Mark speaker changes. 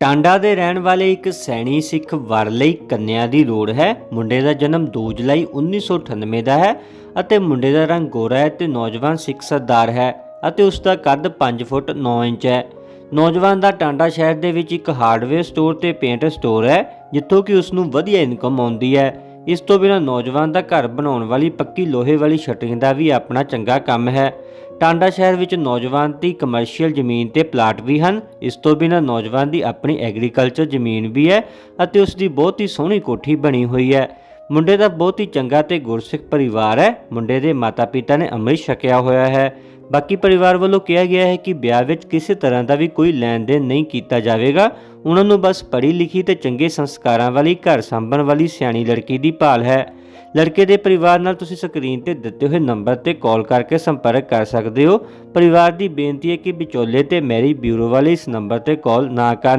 Speaker 1: ਟਾਂਡਾ ਦੇ ਰਹਿਣ ਵਾਲੇ ਇੱਕ ਸੈਣੀ ਸਿੱਖ ਵਰ ਲਈ ਕੰਨਿਆ ਦੀ ਲੋੜ ਹੈ। ਮੁੰਡੇ ਦਾ ਜਨਮ 2 ਜੁਲਾਈ 1998 ਦਾ ਹੈ ਅਤੇ ਮੁੰਡੇ ਦਾ ਰੰਗ ਗੋਰਾ ਹੈ ਤੇ ਨੌਜਵਾਨ ਸਿੱਖ ਸਰਦਾਰ ਹੈ ਅਤੇ ਉਸ ਦਾ ਕੱਦ 5 ਫੁੱਟ 9 ਇੰਚ ਹੈ। ਨੌਜਵਾਨ ਦਾ ਟਾਂਡਾ ਸ਼ਹਿਰ ਦੇ ਵਿੱਚ ਇੱਕ ਹਾਰਡਵੇਅਰ ਸਟੋਰ ਤੇ ਪੇਂਟ ਸਟੋਰ ਹੈ, ਜਿੱਥੋਂ ਕਿ ਉਸ ਨੂੰ ਵਧੀਆ ਇਨਕਮ ਆਉਂਦੀ ਹੈ। ਇਸ ਤੋਂ ਬਿਨਾਂ ਨੌਜਵਾਨ ਦਾ ਘਰ ਬਣਾਉਣ ਵਾਲੀ ਪੱਕੀ ਲੋਹੇ ਵਾਲੀ ਸ਼ਟਰਿੰਗ ਦਾ ਵੀ ਆਪਣਾ ਚੰਗਾ ਕੰਮ ਹੈ। ਟਾਂਡਾ ਸ਼ਹਿਰ ਵਿੱਚ ਨੌਜਵਾਨ ਦੀ ਕਮਰਸ਼ੀਅਲ ਜ਼ਮੀਨ ਤੇ ਪਲਾਟ ਵੀ ਹਨ। ਇਸ ਤੋਂ ਬਿਨਾਂ ਨੌਜਵਾਨ ਦੀ ਆਪਣੀ ਐਗਰੀਕਲਚਰ ਜ਼ਮੀਨ ਵੀ ਹੈ ਅਤੇ ਉਸ ਦੀ ਬਹੁਤ ਹੀ ਸੋਹਣੀ ਕੋਠੀ ਬਣੀ ਹੋਈ ਹੈ। ਮੁੰਡੇ ਦਾ ਬਹੁਤ ਹੀ ਚੰਗਾ ਤੇ ਗੁਰਸਿੱਖ ਪਰਿਵਾਰ ਹੈ। ਮੁੰਡੇ ਦੇ ਮਾਤਾ-ਪਿਤਾ ਨੇ ਅੰਮ੍ਰਿਤ ਛਕਿਆ ਹੋਇਆ ਹੈ। ਬਾਕੀ ਪਰਿਵਾਰ ਵੱਲੋਂ ਕਿਹਾ ਗਿਆ ਹੈ ਕਿ ਵਿਆਹ ਵਿੱਚ ਕਿਸੇ ਤਰ੍ਹਾਂ ਦਾ ਵੀ ਕੋਈ ਲੈਣ ਦੇਣ ਨਹੀਂ ਕੀਤਾ ਜਾਵੇਗਾ। ਉਹਨਾਂ ਨੂੰ ਬਸ ਪੜ੍ਹੀ ਲਿਖੀ ਤੇ ਚੰਗੇ ਸੰਸਕਾਰਾਂ ਵਾਲੀ, ਘਰ ਸੰਭਣ ਵਾਲੀ ਸਿਆਣੀ ਲੜਕੀ ਦੀ ਭਾਲ ਹੈ। ਲੜਕੇ ਦੇ ਪਰਿਵਾਰ ਨਾਲ ਤੁਸੀਂ ਸਕਰੀਨ ਤੇ ਦਿੱਤੇ ਹੋਏ ਨੰਬਰ ਤੇ ਕਾਲ ਕਰਕੇ ਸੰਪਰਕ ਕਰ ਸਕਦੇ ਹੋ। ਪਰਿਵਾਰ ਦੀ ਬੇਨਤੀ ਹੈ ਕਿ ਵਿਚੋਲੇ ਤੇ ਮੈਰੀ ਬਿਊਰੋ ਵਾਲੇ ਇਸ ਨੰਬਰ ਤੇ ਕਾਲ ਨਾ ਕਰਨ।